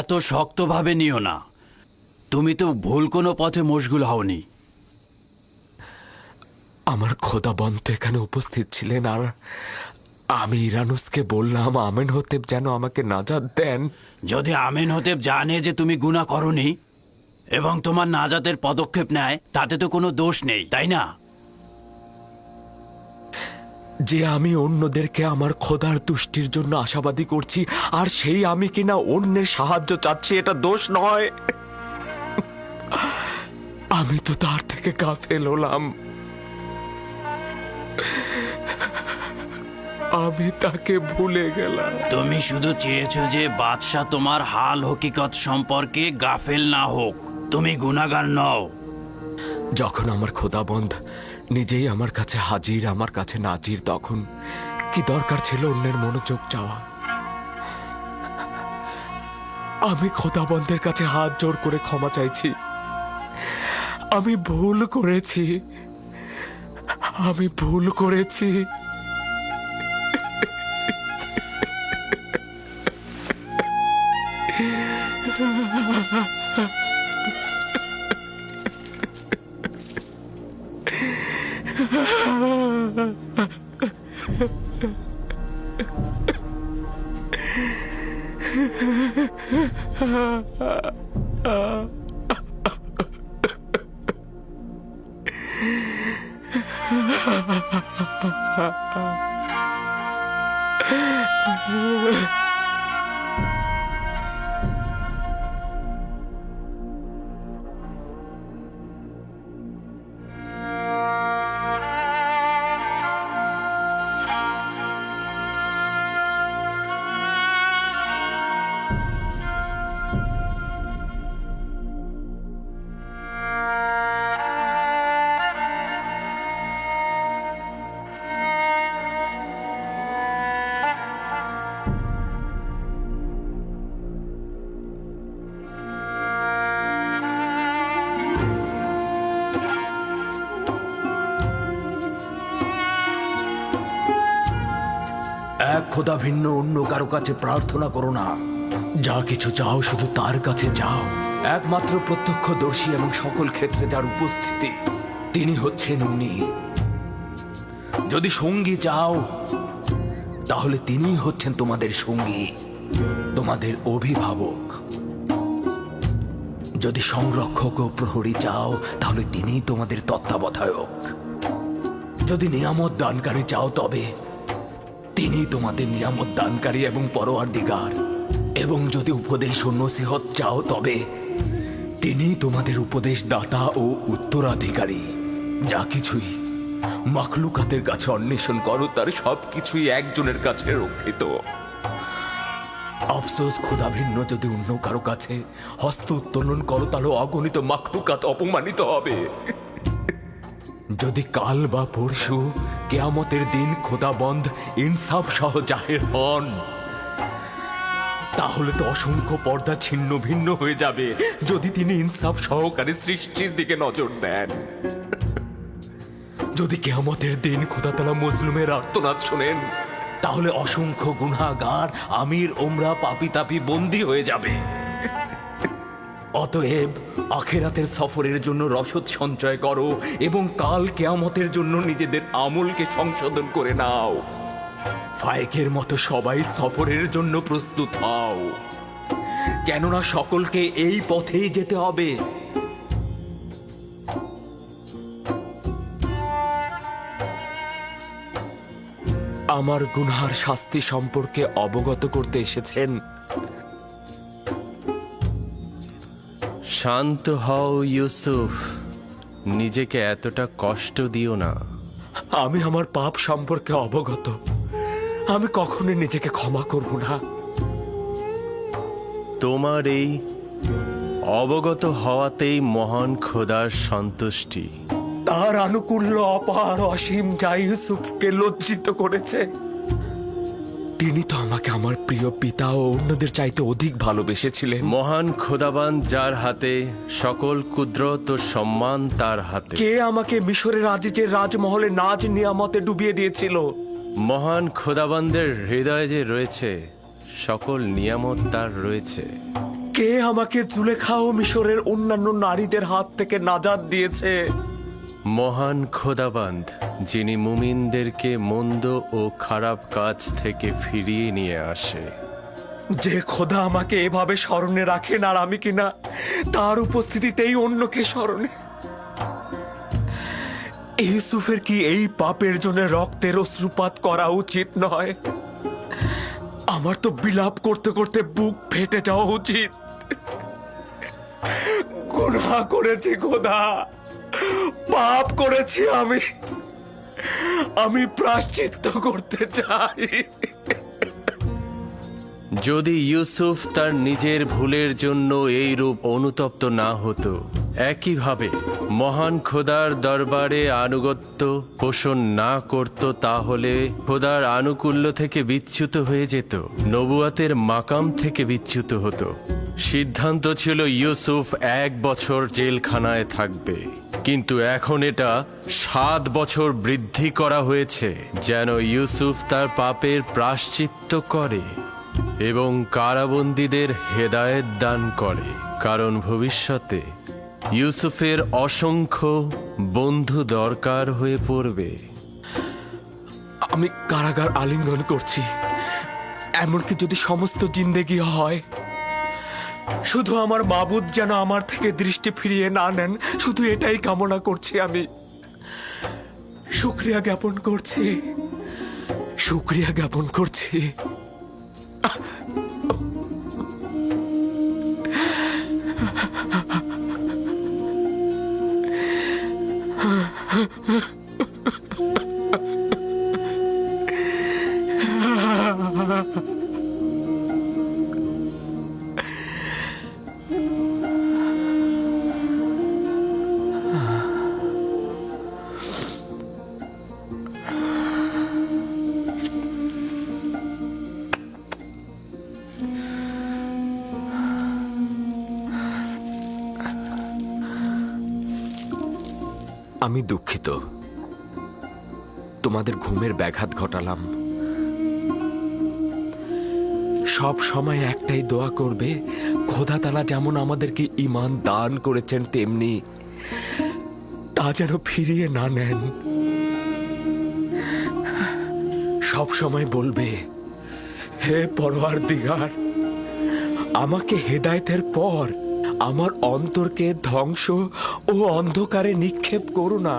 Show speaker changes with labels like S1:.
S1: এত শক্তভাবে নিও না। তুমি তো ভুল কোনো পথে মশগুল হওনি।
S2: আমার খোদা খোদাবন্ত এখানে উপস্থিত ছিলেন আর আমি ইরানুসকে বললাম আমেন হতেব যেন আমাকে নাজাদ দেন।
S1: যদি আমেন হতেব জানে যে তুমি গুণা করনি এবং তোমার নাজাতের পদক্ষেপ নেয় তাতে তো কোনো দোষ নেই তাই না?
S2: যে আমি অন্যদেরকে আমার খোদার তুষ্টির জন্য আশাবাদী করছি আর সেই আমি কিনা অন্যের সাহায্য চাচ্ছি এটা দোষ নয়। আমি তো তার থেকে গাফেল হলাম। আমি তাকে ভুলে গেলাম।
S1: তুমি শুধু চেয়েছো যে বাদশাহ তোমার হাল হকিকত সম্পর্কে গাফেল না হোক। তুমি গুণাগার নও।
S2: যখন আমার খোদাবন্ধ নিজেই আমার কাছে হাজির, আমার কাছে নাজির, তখন কি দরকার ছিল অন্যের মনোযোগ চাওয়া? আমি খোদাবন্ধের কাছে হাত জোর করে ক্ষমা চাইছি। আমি ভুল করেছি। আমি ভুল করেছি।
S3: এক খোদা ভিন্ন, অন্য কারও কাছে প্রার্থনা করো না। যা কিছু চাও শুধু তার কাছে যাও। একমাত্র প্রত্যক্ষদর্শী এবং সকল ক্ষেত্রে যার উপস্থিতি, তিনি হচ্ছেন উনি। যদি সঙ্গী চাও, তাহলে তিনিই হচ্ছেন তোমাদের সঙ্গী, তোমাদের অভিভাবক। যদি সংরক্ষক ও প্রহরী চাও, তাহলে তিনিই তোমাদের তত্ত্বাবধায়ক। যদি নিয়ামত দানকারী চাও, তবে তিনি তোমাদের নিয়ামত দানকারী এবং পরোয়ার দিগার। এবং যদি উপদেশ ও নসিহত চাও তবে তিনি তোমাদের উপদেশ দাতা ও উত্তরাধিকারী। যা কিছুই মাখলুকাতের কাছে অন্বেষণ করো, তার সব কিছুই একজনের কাছে রক্ষিত। আফসোস খোদা ভিন্ন, যদি অন্য কারও কাছে হস্ত উত্তোলন করো, তাহলে অগণিত মাখলুকাত অপমানিত হবে। যদি কাল বা পরশু কেয়ামতের দিন খোদাবন্ধ ইনসাফ সহ জাহের হন, তাহলে তো অসংখ্য পর্দা ছিন্ন ভিন্ন হয়ে যাবে যদি তিনি ইনসাফ সহকারে সৃষ্টির দিকে নজর দেন। যদি কেয়ামতের দিন খোদাতলা মুসলিমের আর্তনাদ শোনেন, তাহলে অসংখ্য গুনাগার আমির ওমরা পাপি তাপি বন্দী হয়ে যাবে। অতএব আখেরাতের সফরের জন্য রসদ সঞ্চয় করো এবং কাল কেয়ামতের জন্য নিজেদের আমলকে সংশোধন করে নাও। ফায়েকের মতো সবাই সফরের জন্য প্রস্তুত হও। কেননা সকলকে এই পথেই যেতে হবে।
S2: আমার গুনহার শাস্তি সম্পর্কে অবগত করতে এসেছেন।
S4: শান্ত হও ইউসুফ। নিজেকে এতটা কষ্ট দিও না।
S2: আমি আমার পাপ সম্পর্কে অবগত। আমি কখনোই নিজেকে ক্ষমা করব না।
S4: তোমার এই অবগত হওয়াতেই মহান খোদার সন্তুষ্টি।
S2: তার আনুকূল্য অপার অসীম যা ইউসুফকে লজ্জিত করেছে তিনি তো আমাকে আমার প্রিয় পিতা ও অন্যদের চাইতে অধিক ভালোবেসেছিলেন।
S4: মহান খোদাবান যার হাতে সকল কুদরত ও সম্মান তার হাতে।
S2: কে আমাকে মিশরের আজিজের রাজমহলে নাজ নিয়ামতে ডুবিয়ে দিয়েছিল?
S4: মহান খোদাবানদের হৃদয়ে যে রয়েছে সকল নিয়ামত তার রয়েছে।
S3: কে আমাকে জুলেখা ও মিশরের অন্যান্য নারীদের হাত থেকে নাজাদ দিয়েছে?
S4: মহান খোদাবান্ধ যিনি মুমিনদেরকে মন্দ ও খারাপ কাজ থেকে ফিরিয়ে নিয়ে আসে।
S3: যে খোদা আমাকে এভাবে স্মরণে রাখেন আর আমি কিনা তার উপস্থিতিতেই অন্যকে স্মরণে। ইউসুফের কি এই পাপের জন্য রক্তের অশ্রুপাত করা উচিত নয়? আমার তো বিলাপ করতে করতে বুক ফেটে যাওয়া উচিত। গুনাহ করেছি খোদা, পাপ করেছি আমি। আমি প্রাশ্চিত্য করতে চাই।
S4: যদি ইউসুফ তার নিজের ভুলের জন্য এই রূপ অনুতপ্ত না হতো, একইভাবে মহান খোদার দরবারে আনুগত্য পোষণ না করত, তাহলে খোদার আনুকূল্য থেকে বিচ্যুত হয়ে যেত, নবুয়াতের মাকাম থেকে বিচ্যুত হতো। সিদ্ধান্ত ছিল, ইউসুফ এক বছর জেলখানায় থাকবে। কিন্তু এখন এটা সাত বছর বৃদ্ধি করা হয়েছে, যেন ইউসুফ তার পাপের প্রাশ্চিত্য করে এবং কারাবন্দীদের হেদায়েত দান করে। কারণ ভবিষ্যতে ইউসুফের অসংখ্য বন্ধু দরকার হয়ে পড়বে।
S3: আমি কারাগার আলিঙ্গন করছি। এমনকি যদি সমস্ত জিন্দেগি হয় শুধু আমার মাবুদ যেন আমার থেকে দৃষ্টি ফিরিয়ে না নেন, শুধু এটাই কামনা করছি আমি। শুক্রিয়া জ্ঞাপন করছি। শুক্রিয়া জ্ঞাপন করছি। আমি দুঃখিত। তোমাদের ঘুমের ব্যাঘাত ঘটালাম। সব সময় একটাই দোয়া করবে খোদা তালা যেমন আমাদেরকে ইমান দান করেছেন, তেমনি তা যেন ফিরিয়ে না নেন। সব সময় বলবে, হে পরোয়ার দিগার আমাকে হেদায়েতের পর আমার অন্তরকে ধ্বংস ও অন্ধকারে নিক্ষেপ করো না।